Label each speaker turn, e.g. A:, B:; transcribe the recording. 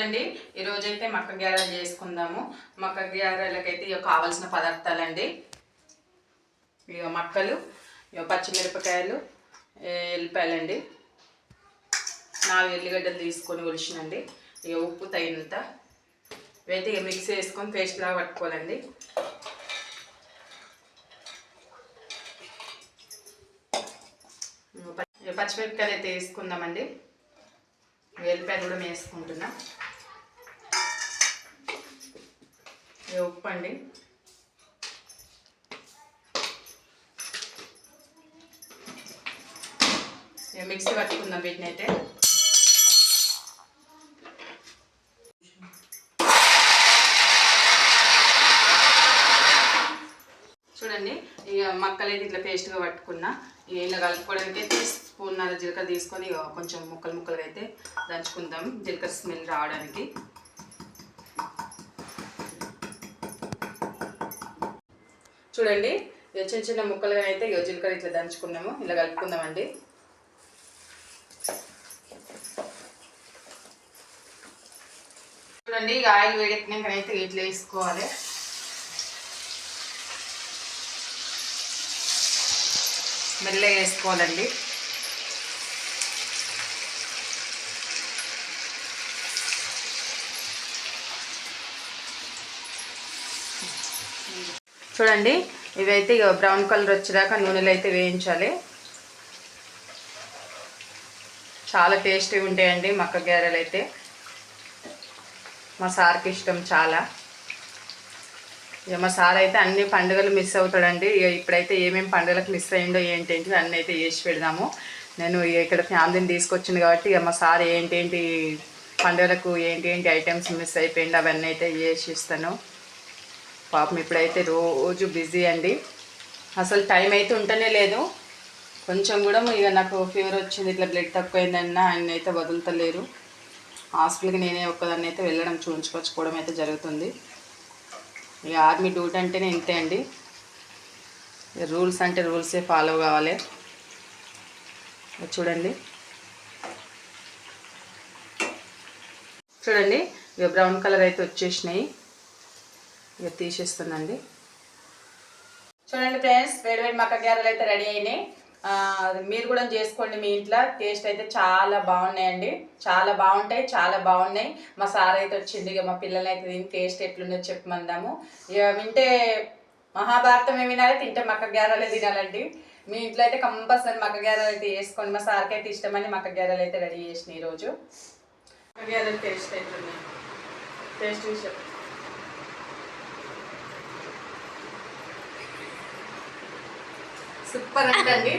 A: చూడండి. ఈరోజైతే మక్క గ్యారెలు చేసుకుందాము. మక్క గ్యారెలకైతే ఇక కావాల్సిన పదార్థాలండి. ఇక మక్కలు ఇక పచ్చిమిరపకాయలు ఏ, ఎల్లిపాయలండి. నాలుగు ఎల్లిగడ్డలు తీసుకొని ఉలిచినండి ఇక ఉప్పు తగినంత. ఇవైతే ఇక మిక్సీ వేసుకొని పేస్ట్ లాగా పట్టుకోవాలండి. పచ్చిమిరపకాయలు అయితే వేసుకుందామండి. వెల్లిపాయలు కూడా వేసుకుంటున్నా. ఇక ఉప్పు అండి ఇక మిక్సీ పట్టుకుందాం వీటిని అయితే. చూడండి ఇక మక్కలు ఇట్లా పేస్ట్గా పట్టుకున్నా. ఇక ఇలా కలుపుకోవడానికి అయితే స్పూన్ జీలకర్ర తీసుకొని ఇక కొంచెం ముక్కలు ముక్కలుగా అయితే దంచుకుందాం. జీలకర్ర స్మెల్ రావడానికి. చూడండి. చిన్న చిన్న ముక్కలుగా అయితే ఇక జీలకర్ర ఇట్లా దంచుకున్నాము ఇలా కలుపుకుందామండి. చూడండి ఇక ఆయిల్ వేడెక్కినాకనైతే ఇట్లా వేసుకోవాలి. మెల్లగా వేసుకోవాలండి. చూడండి ఇవైతే ఇక బ్రౌన్ కలర్ వచ్చేదాకా నూనెలు అయితే వేయించాలి. చాలా టేస్టీగా ఉంటాయండి మక్క గారెలు అయితే. మా సార్కి ఇష్టం చాలా. ఇక మా సార్ అయితే అన్ని పండుగలు మిస్ అవుతాడండి. ఇక ఇప్పుడైతే ఏమేమి పండుగలకు మిస్ అయ్యిందో ఏంటేంటి అన్నీ అయితే వేసి పెడదాము. నేను ఇక్కడ ఫ్యామిలీని తీసుకొచ్చింది కాబట్టి ఇక మా సార్ ఏంటేంటి పండుగలకు ఏంటి ఏంటి ఐటమ్స్ మిస్ అయిపోయింది అవన్నీ అయితే చేసి ఇస్తాను. పాపం ఇప్పుడైతే రోజు బిజీ అండి. అసలు టైం అయితే ఉంటనే లేదు. కొంచెం కూడా ఇక నాకు ఫీవర్ వచ్చింది ఇట్లా బ్లడ్ తక్కువైందన్నా ఆయన అయితే వదులుతలేరు. హాస్పిటల్కి నేనే ఒక్కదాన్ని అయితే వెళ్ళడం చూపించుకొచ్చుకోవడం అయితే జరుగుతుంది. ఇక ఆర్మీ డ్యూటీ అంటేనే ఇంతే అండి. రూల్స్ అంటే రూల్సే ఫాలో కావాలి. చూడండి. చూడండి ఇక బ్రౌన్ కలర్ అయితే వచ్చేసినాయి. ఇక తీసేస్తుందండి. చూడండి ఫ్రెండ్స్ వేడి వేడి మక్క గారెలు అయితే రెడీ అయినాయి. మీరు కూడా చేసుకోండి మీ ఇంట్లో. టేస్ట్ అయితే చాలా బాగున్నాయండి. చాలా బాగుంటాయి చాలా బాగున్నాయి. మా సార్ అయితే వచ్చింది ఇక మా పిల్లలు అయితే దీని టేస్ట్ ఎట్లుందో చెప్పమందాము ఇక వింటే మహాభారతమే వినాలి? తింటే మక్క గారెలే తినాలండి. మీ ఇంట్లో అయితే కంపల్సరీ మక్క గారెలు అయితే వేసుకోండి మా సార్కి అయితే ఇష్టమని మక్క గారెలు అయితే రెడీ చేసిన ఈరోజు. మక్క గారెలు టేస్ట్ అవుతుంది టేస్ట్ చెప్పు సూపర్ అండి